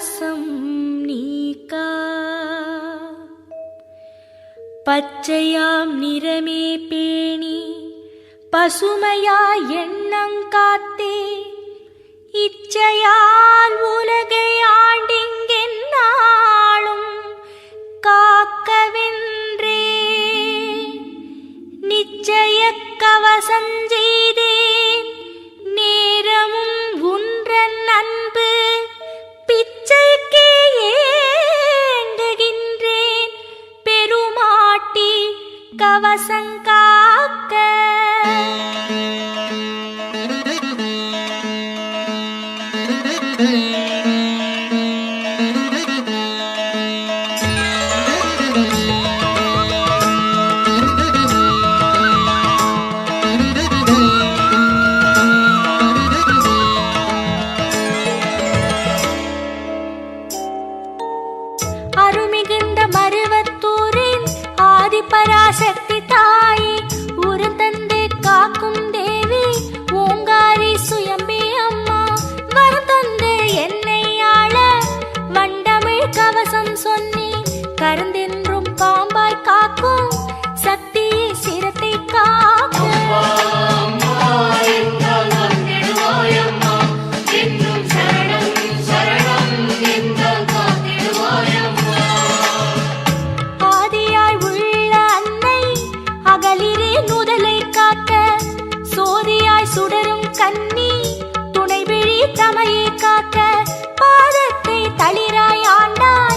கவசம் நீக்கா? பச்சையாம் நிறமே பேணி பசுமையா எண்ணம் காத்தே. இச்சையால் உலகை ஆண்டிங்கென்னாளும் காக்கவென்றே. நிச்சய கவசம் சுடரும் துணை விழி தமையை காக்க பாதத்தை தளிராய் ஆண்டாய்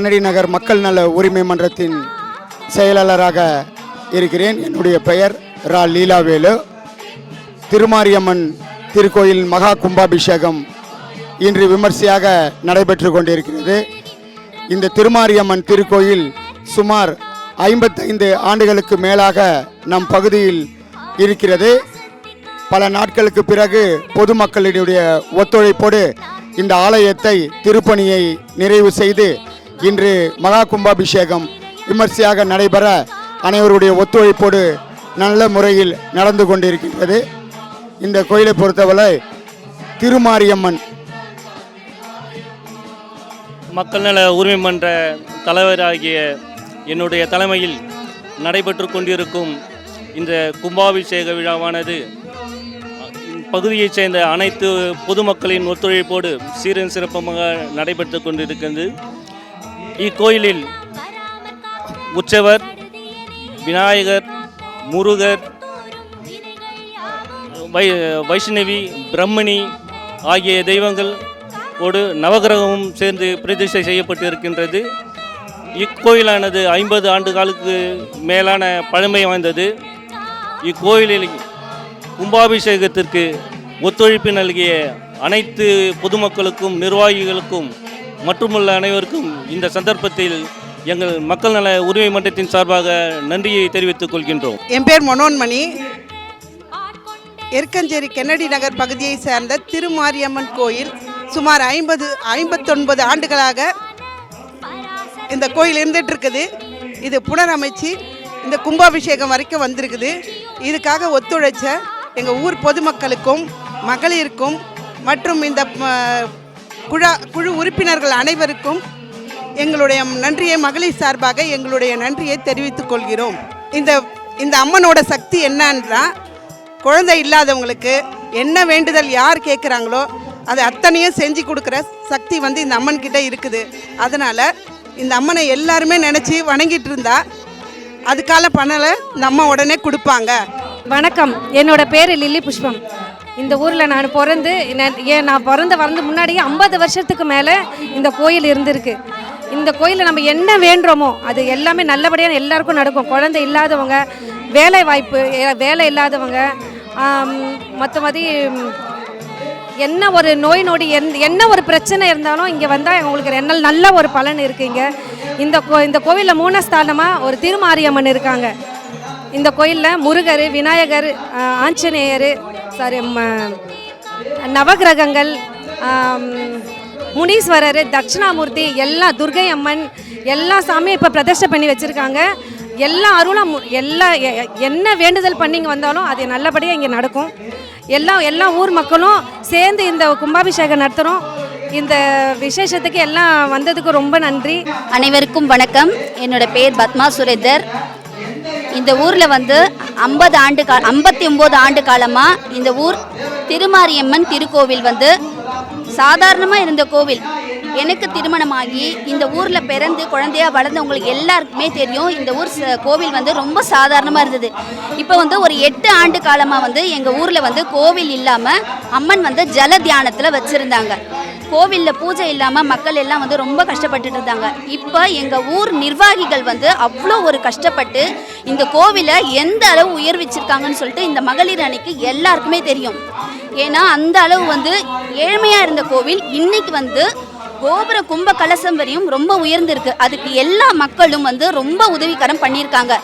கன்னடி நகர் மக்கள் நல உரிமை மன்றத்தின் செயலாளராக இருக்கிறேன். என்னுடைய பெயர் ரா லீலாவேலு. திருமாரியம்மன் திருக்கோயில் மகா கும்பாபிஷேகம் இன்று விமர்சையாக நடைபெற்று கொண்டிருக்கிறது. இந்த திருமாரியம்மன் திருக்கோயில் சுமார் ஐம்பத்தைந்து ஆண்டுகளுக்கு மேலாக நம் பகுதியில் இருக்கிறது. பல நாட்களுக்கு பிறகு பொதுமக்களினுடைய ஒத்துழைப்போடு இந்த ஆலயத்தை திருப்பணியை நிறைவு செய்து இன்று மகா கும்பாபிஷேகம் விமர்சையாக நடைபெற அனைவருடைய ஒத்துழைப்போடு நல்ல முறையில் நடந்து கொண்டிருக்கின்றது. இந்த கோயிலை பொறுத்தவரை திருமாரியம்மன் மக்கள் நல உரிமை மன்ற தலைவராகிய என்னுடைய தலைமையில் நடைபெற்று கொண்டிருக்கும் இந்த கும்பாபிஷேக விழாவானது பகுதியைச் சேர்ந்த அனைத்து பொதுமக்களின் ஒத்துழைப்போடு சீரன் சிறப்பமாக நடைபெற்று கொண்டிருக்கிறது இக்கோயிலில் உற்சவர் விநாயகர் முருகர் வை வைஷ்ணவி பிரம்மணி ஆகிய தெய்வங்கள் ஒரு நவகிரகமும் சேர்ந்து பிரதிஷ்டை செய்யப்பட்டு இருக்கின்றது இக்கோயிலானது ஐம்பது ஆண்டு காலுக்கு மேலான பழமை வாய்ந்தது. இக்கோயிலில் கும்பாபிஷேகத்திற்கு ஒத்துழைப்பு நல்கிய அனைத்து பொதுமக்களுக்கும் நிர்வாகிகளுக்கும் மற்றுமுள்ள அனைவருக்கும் இந்த சந்தர்ப்பத்தில் எங்கள் மக்கள் நல உரிமை மன்றத்தின் சார்பாக நன்றியை தெரிவித்துக் கொள்கின்றோம். என் பேர் மனோன்மணி. எருக்கஞ்சேரி கென்னடி நகர் பகுதியை சேர்ந்த திருமாரியம்மன் கோயில் சுமார் ஐம்பது ஐம்பத்தொன்பது ஆண்டுகளாக இந்த கோயில் இருந்துட்டு இருக்குது இது புனரமைச்சு இந்த கும்பாபிஷேகம் வரைக்கும் வந்திருக்குது. இதுக்காக ஒத்துழைச்ச எங்கள் ஊர் பொதுமக்களுக்கும் மகளிருக்கும் மற்றும் இந்த குழா குழு உறுப்பினர்கள் அனைவருக்கும் எங்களுடைய நன்றியை மகளிர் சார்பாக எங்களுடைய நன்றியை தெரிவித்துக் கொள்கிறோம். இந்த இந்த அம்மனோட சக்தி என்னன்றா குழந்தை இல்லாதவங்களுக்கு என்ன வேண்டுதல் யார் கேட்குறாங்களோ அது அத்தனையும் செஞ்சு கொடுக்குற சக்தி வந்து இந்த அம்மன் கிட்டே இருக்குது. அதனால் இந்த அம்மனை எல்லாருமே நினச்சி வணங்கிட்டு இருந்தா அதுக்கால பணலை இந்த அம்மா உடனே கொடுப்பாங்க. வணக்கம். என்னோட பேர் லில்லி புஷ்பம். இந்த ஊரில் நான் பிறந்து ஏன் நான் பிறந்த வளர்ந்து முன்னாடியே ஐம்பது வருஷத்துக்கு மேலே இந்த கோயில் இருந்திருக்கு. இந்த கோயிலில் நம்ம என்ன வேண்டுறோமோ அது எல்லாமே நல்லபடியாக எல்லாருக்கும் நடக்கும். குழந்தை இல்லாதவங்க வேலை வாய்ப்பு வேலை இல்லாதவங்க மற்றபடி என்ன ஒரு நோய் நொடி எந் என்ன ஒரு பிரச்சனை இருந்தாலும் இங்கே வந்தால் உங்களுக்கு என்ன நல்ல ஒரு பலன் இருக்குங்க இந்த கோ இந்த கோவிலில் மூணஸ்தானமாக ஒரு திருமாரியம்மன் இருக்காங்க. இந்த கோயிலில் முருகர் விநாயகர் ஆஞ்சநேயர் சாரி நவகிரகங்கள் முனீஸ்வரர் தட்சிணாமூர்த்தி எல்லா துர்கை அம்மன் எல்லா சாமியும் இப்போ பிரதிஷ்டை பண்ணி வச்சுருக்காங்க. எல்லா அருளும் எல்லா என்ன வேண்டுதல் பண்ணிங்க வந்தாலும் அது நல்லபடியாக இங்கே நடக்கும். எல்லா எல்லா ஊர் மக்களும் சேர்ந்து இந்த கும்பாபிஷேகம் நடத்துகிறோம் இந்த விசேஷத்துக்கு எல்லாம் வந்ததுக்கு ரொம்ப நன்றி. அனைவருக்கும் வணக்கம். என்னோட பேர் பத்மா சுரேந்தர். இந்த ஊரில் வந்து ஐம்பது ஆண்டு கா ஐம்பத்தி ஒம்பது ஆண்டு காலமாக இந்த ஊர் திருமாரியம்மன் திருக்கோவில் வந்து சாதாரணமாக இருந்த கோவில். எனக்கு திருமணமாகி இந்த ஊரில் பிறந்து குழந்தையா வளர்ந்தவங்களுக்கு எல்லாருக்குமே தெரியும் இந்த ஊர் கோவில் வந்து ரொம்ப சாதாரணமாக இருந்தது. இப்போ வந்து ஒரு எட்டு ஆண்டு காலமாக வந்து எங்கள் ஊரில் வந்து கோவில் இல்லாமல் அம்மன் வந்து ஜல தியானத்தில் வச்சுருந்தாங்க. கோவிலில் பூஜை இல்லாமல் மக்கள் எல்லாம் வந்து ரொம்ப கஷ்டப்பட்டுட்டு இருந்தாங்க. இப்போ எங்கள் ஊர் நிர்வாகிகள் வந்து அவ்வளோ ஒரு கஷ்டப்பட்டு இந்த கோவிலை எந்த அளவு உயர் வச்சிருக்காங்கன்னு சொல்லிட்டு இந்த மகளிர் அணிக்கு எல்லாருக்குமே தெரியும். ஏன்னா அந்த அளவு வந்து ஏழ்மையாக இருந்த கோவில் இன்னைக்கு வந்து கோபுர கும்ப கலசம் வரையும் ரொம்ப உயர்ந்திருக்கு. அதுக்கு எல்லா மக்களும் வந்து ரொம்ப உதவிகரம் பண்ணியிருக்காங்க.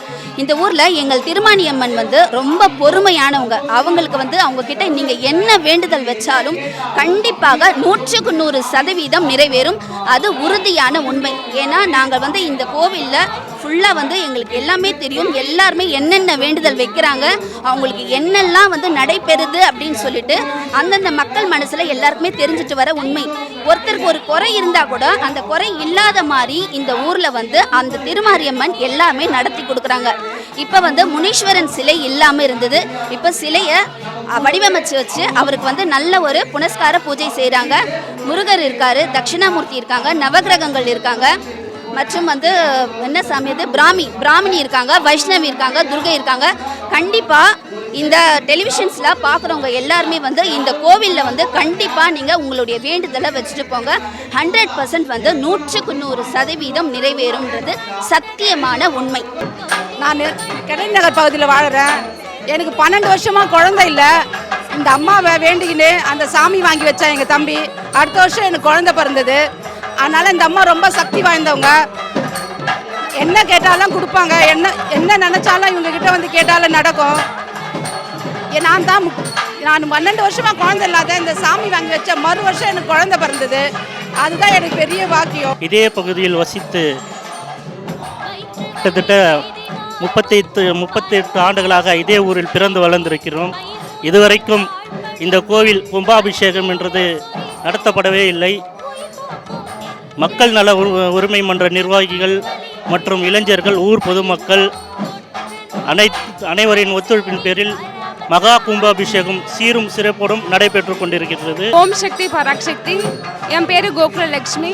இந்த ஊரில் எங்கள் திருமானியம்மன் வந்து ரொம்ப பொறுமையானவங்க. அவங்களுக்கு வந்து அவங்க கிட்ட நீங்கள் என்ன வேண்டுதல் வச்சாலும் கண்டிப்பாக நூற்றுக்கு நூறு சதவீதம் நிறைவேறும். அது உறுதியான உண்மை. ஏன்னா நாங்கள் வந்து இந்த கோவிலில் ஃபுல்லாக வந்து எங்களுக்கு எல்லாமே தெரியும். எல்லாருமே என்னென்ன வேண்டுதல் வைக்கிறாங்க அவங்களுக்கு என்னெல்லாம் வந்து நடைபெறுது அப்படின்னு சொல்லிட்டு அந்தந்த மக்கள் மனசில் எல்லாருக்குமே தெரிஞ்சுட்டு வர உண்மை. ஒருத்தருக்கு ஒரு குறை இருந்தால் கூட அந்த குறை இல்லாத மாதிரி இந்த ஊரில் வந்து அந்த திருமாரியம்மன் எல்லாமே நடத்தி கொடுக்குறாங்க. இப்போ வந்து முனீஸ்வரன் சிலை இல்லாமல் இருந்தது. இப்போ சிலையை வடிவமைச்சு வச்சு அவருக்கு வந்து நல்ல ஒரு புனஸ்கார பூஜை செய்கிறாங்க முருகர் இருக்காரு தட்சிணாமூர்த்தி இருக்காங்க நவகிரகங்கள் இருக்காங்க. மற்றும் வந்து என்ன சாமி அது? பிராமி பிராமணி இருக்காங்க வைஷ்ணவி இருக்காங்க துர்கை இருக்காங்க. கண்டிப்பாக இந்த டெலிவிஷன்ஸில் பார்க்குறவங்க எல்லாருமே வந்து இந்த கோவிலில் வந்து கண்டிப்பாக நீங்கள் உங்களுடைய வேண்டுதலை வச்சுட்டு போங்க. ஹண்ட்ரட் பர்சன்ட் வந்து நூற்றுக்கு நூறு சதவீதம் நிறைவேறும்ன்றது சத்தியமான உண்மை. நான் கெடை நகர் பகுதியில் வாழ்கிறேன் எனக்கு பன்னெண்டு வருஷமாக குழந்தை இல்லை. இந்த அம்மாவை வேண்டிக்கின்னு அந்த சாமி வாங்கி வச்சா எங்கள் தம்பி. அடுத்த வருஷம் எனக்கு குழந்தை பிறந்தது. அதனால் இந்த அம்மா ரொம்ப சக்தி வாய்ந்தவங்க. என்ன கேட்டாலும் கொடுப்பாங்க. என்ன என்ன நினச்சாலும் இவங்க கிட்ட வந்து கேட்டாலும் நடக்கும். நான் தான் நான் பன்னெண்டு வருஷமாக குழந்தை இல்லாத இந்த சாமி வாங்கி வச்ச மறு வருஷம் எனக்கு குழந்தை பிறந்தது. அதுதான் எனக்கு பெரிய பாக்கியம். இதே பகுதியில் வசித்து கிட்டத்தட்ட முப்பத்தைட்டு முப்பத்தி எட்டு ஆண்டுகளாக இதே ஊரில் பிறந்து வளர்ந்திருக்கிறோம். இதுவரைக்கும் இந்த கோவில் கும்பாபிஷேகம் என்றது நடத்தப்படவே இல்லை. மக்கள் நல உரு- உரிமை மன்ற நிர்வாகிகள் மற்றும் இளைஞர்கள் ஊர் பொதுமக்கள் அனை அனைவரின் ஒத்துழைப்பின் பேரில் மகா கும்பாபிஷேகம் சீரும் சிறப்போடும் நடைபெற்று கொண்டிருக்கிறது ஓம் சக்தி பராக்சக்தி என் பேர் கோகுலலட்சுமி.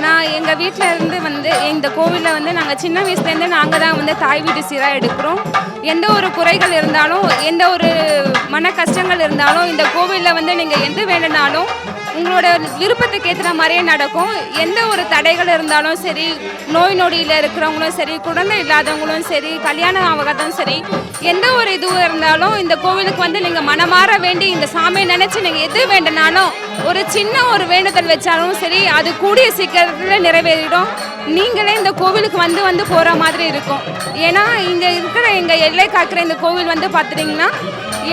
நான் எங்கள் வீட்டில் இருந்து வந்து இந்த கோவிலில் வந்து நாங்கள் சின்ன வயசுலேருந்து நாங்கள் தான் வந்து தாய் வீட்டு சீராக எடுக்கிறோம். எந்த ஒரு குறைகள் இருந்தாலும் எந்த ஒரு மன கஷ்டங்கள் இருந்தாலும் இந்த கோவிலில் வந்து நீங்கள் எது வேணுனாலும் உங்களோட விருப்பத்துக்கு ஏற்றுற மாதிரியே நடக்கும். எந்த ஒரு தடைகள் இருந்தாலும் சரி நோய் நொடியில் இருக்கிறவங்களும் சரி குழந்தை இல்லாதவங்களும் சரி கல்யாணம் ஆகாதும் சரி எந்த ஒரு இதுவும் இருந்தாலும் இந்த கோவிலுக்கு வந்து நீங்கள் மனமாற வேண்டி இந்த சாமியை நினச்சி நீங்கள் எது வேண்டுனாலும் ஒரு சின்ன ஒரு வேண்டுதல் வச்சாலும் சரி அது கூடிய சீக்கிரத்தில் நிறைவேறிடும். நீங்களே இந்த கோவிலுக்கு வந்து வந்து போகிற மாதிரி இருக்கும். ஏன்னா இங்கே இருக்கிற எங்கள் எல்லை காக்கிற இந்த கோவில் வந்து பார்த்துட்டிங்கன்னா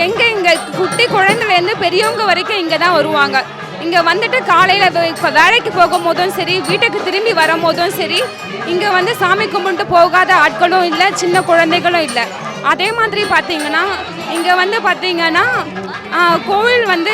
எங்கே இங்கே குட்டி குழந்தைலேருந்து பெரியவங்க வரைக்கும் இங்கே தான் வருவாங்க. இங்கே வந்துட்டு காலையில் இப்போ வேலைக்கு போகும்போதும் சரி வீட்டுக்கு திரும்பி வரும்போதும் சரி இங்கே வந்து சாமி கும்பிட்டு போகாத ஆட்களும் இல்லை சின்ன குழந்தைகளும் இல்லை. அதே மாதிரி பார்த்தீங்கன்னா இங்கே வந்து பார்த்தீங்கன்னா கோவில் வந்து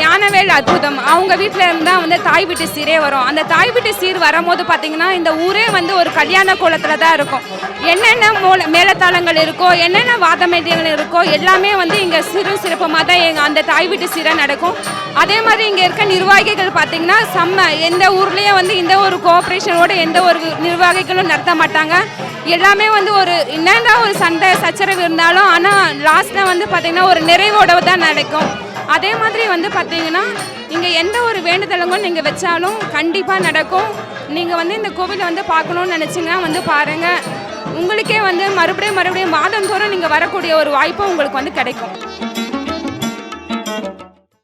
ஞானவேல் அற்புதம். அவங்க வீட்டில் இருந்தால் வந்து தாய் வீட்டு சீரே வரும். அந்த தாய் வீட்டு சீர் வரும்போது பார்த்தீங்கன்னா இந்த ஊரே வந்து ஒரு கல்யாண கோலத்தில் தான் இருக்கும். என்னென்ன மூல மேலத்தாளங்கள் இருக்கோ என்னென்ன வாதமேதியங்கள் இருக்கோ எல்லாமே வந்து இங்கே சிறு சிறப்பமாக தான் எங்கள் அந்த தாய் வீட்டு சீரை நடக்கும். அதே மாதிரி இங்கே இருக்க நிர்வாகிகள் பார்த்தீங்கன்னா செம்ம எந்த ஊர்லேயும் வந்து இந்த ஒரு கோஆப்ரேஷனோட எந்த ஒரு நிர்வாகிகளும் நடத்த மாட்டாங்க. எல்லாமே வந்து ஒரு என்னென்ன ஒரு சண்டை சச்சரவு இருந்தாலும் ஆனால் லாஸ்ட்டில் வந்து பார்த்தீங்கன்னா ஒரு நிறைவோட தான் நடக்கும். அதே மாதிரி வந்து பார்த்தீங்கன்னா நீங்கள் எந்த ஒரு வேண்டுதலுங்க நீங்கள் வச்சாலும் கண்டிப்பாக நடக்கும். நீங்கள் வந்து இந்த கோவிலை வந்து பார்க்கணுன்னு நினச்சிங்கன்னா வந்து பாருங்கள் உங்களுக்கே வந்து மறுபடியும் மறுபடியும் மாதந்தோறும் நீங்கள் வரக்கூடிய ஒரு வாய்ப்பு உங்களுக்கு வந்து கிடைக்கும்.